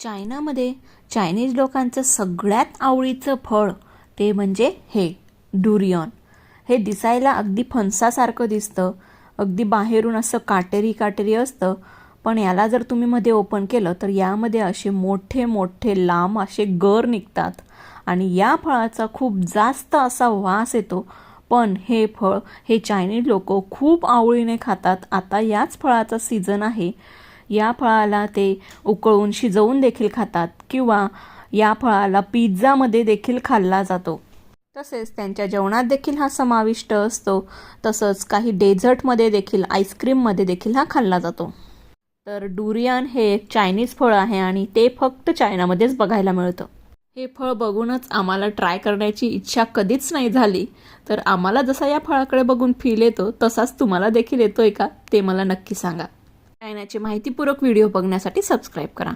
चायनामध्ये चायनीज लोकांचं सगळ्यात आवडीचं फळ ते म्हणजे हे डुरियॉन हे दिसायला अगदी फणसासारखं दिसतं. अगदी बाहेरून असं काटेरी काटेरी असतं. पण याला जर तुम्ही मध्ये ओपन केलं तर यामध्ये असे मोठे मोठे लांब असे गर निघतात. आणि या फळाचा खूप जास्त असा वास येतो. पण हे फळ हे चायनीज लोक खूप आवडीने खातात. आता याच फळाचा सीझन आहे. या फळाला ते उकळून शिजवून देखील खातात किंवा या फळाला पिझ्झामध्ये देखील खाल्ला जातो. तसेच त्यांच्या जेवणात देखील हा समाविष्ट असतो. तसंच काही डेझर्टमध्ये देखील आईस्क्रीममध्ये देखील हा खाल्ला जातो. तर डुरियान हे एक चायनीज फळ आहे आणि ते फक्त चायनामध्येच बघायला मिळतं. हे फळ बघूनच आम्हाला ट्राय करण्याची इच्छा कधीच नाही झाली. तर आम्हाला जसा या फळाकडे बघून फील येतो तसाच तुम्हाला देखील येतोय का? ते मला नक्की सांगा. चायनाचे माहितीपूर्वक व्हिडिओ बघण्यासाठी सबस्क्राईब करा.